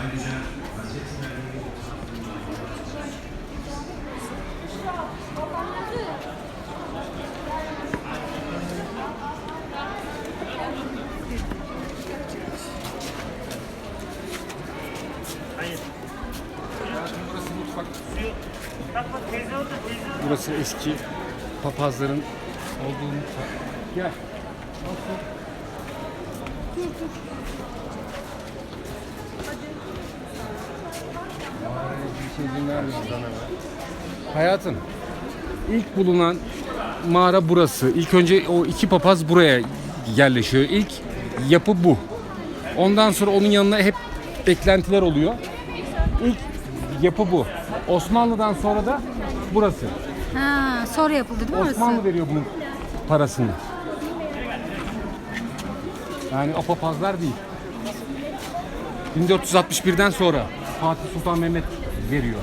Orada. Burası eski papazların olduğu mutfak. Gel. Bir şey misin? Hayatım, ilk bulunan mağara burası. İlk önce o iki papaz buraya yerleşiyor. İlk yapı bu. Ondan sonra onun yanına hep beklentiler oluyor. İlk yapı bu. Osmanlı'dan sonra da burası. Ha, sonra yapıldı değil mi orası? Osmanlı veriyor bunun parasını. Yani o papazlar değil. 1461'den sonra Fatih Sultan Mehmet veriyor.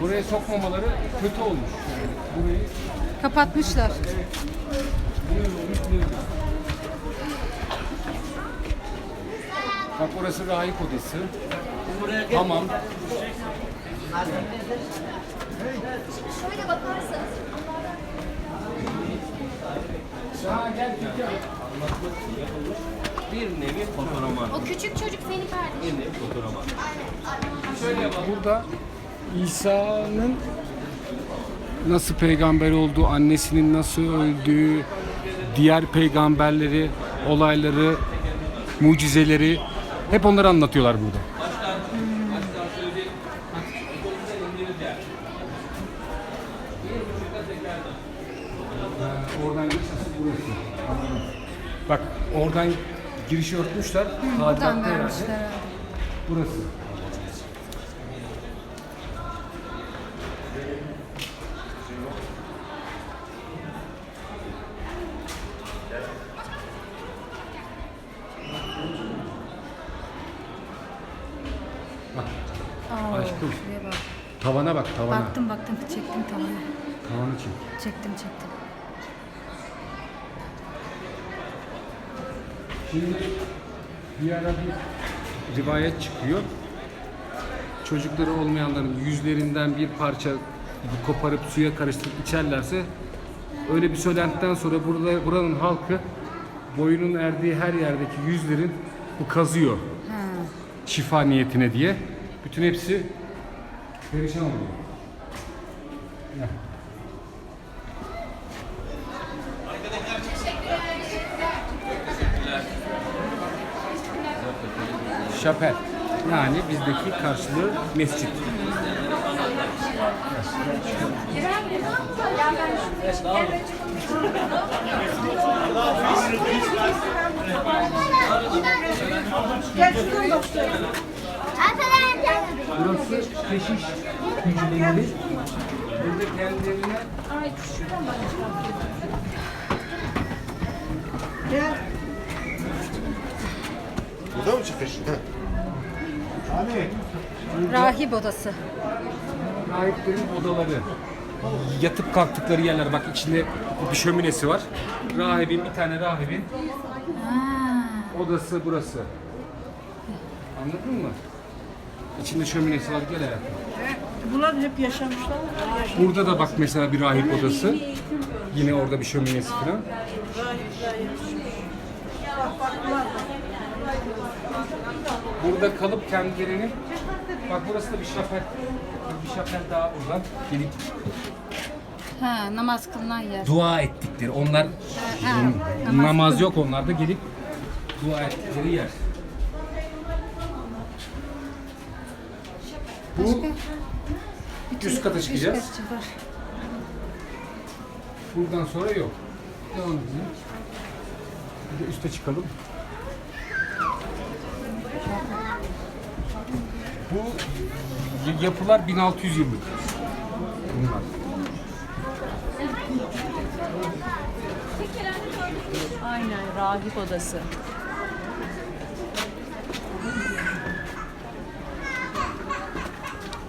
Buraya sokmamaları kötü olmuş. Yani burayı Kapatmışlar. Bak orası rahip odası. Tamam. Şöyle bakarsanız. Bir nevi fotoroman. o küçük çocuk senin kardeşin. Bir nevi fotoroman. Şöyle bak. Burada İsa'nın nasıl peygamber olduğu, annesinin nasıl öldüğü, diğer peygamberleri, olayları, mucizeleri hep onları anlatıyorlar burada. Oradan geçmesi burası. Bak oradan girişi örtmüşler. Buradan Tadilatta herhalde. vermişler. herhalde. Burası. Aa, Aşkım. Tavana bak tavana. Baktım baktım çektim tamam. Tavanı çek. Çektim çektim. Şimdi bir ara bir rivayet çıkıyor. Çocukları olmayanların yüzlerinden bir parça koparıp suya karıştırıp içerlerse öyle bir söylentiden sonra burada buranın halkı boyunun erdiği her yerdeki yüzlerin bu kazıyor. Ha. Şifa niyetine diye. Bütün hepsi perişan oluyor. Gel. Şapel. Yani bizdeki karşılığı mescit. Burası keşiş hücreleri. Burada kendilerine Burada mı çıkış? Heh. Rahip odası. rahiplerin odaları. Yatıp kalktıkları yerler. Bak içinde bir şöminesi var. Rahibin, bir tane rahibin odası burası. Anladın mı? İçinde şöminesi var. Gel hayatım. Bunlar hep yaşamışlar. Burada da bak mesela bir rahip odası. Yine orada bir şöminesi falan. Burada kalıp kendilerini bak burası da bir şapel. Bir şapel daha oradan gelip Ha, namaz kılınan yer. dua ettikleri. Onlar Ha, namaz yok onlarda gelip dua ettikleri yer. Bu üst kata çıkacağız. Kat var. Buradan sonra yok. Devam edelim. Bir de üste çıkalım. Bu yapılar 1600 yıllık. Bunlar. Aynen rahip odası.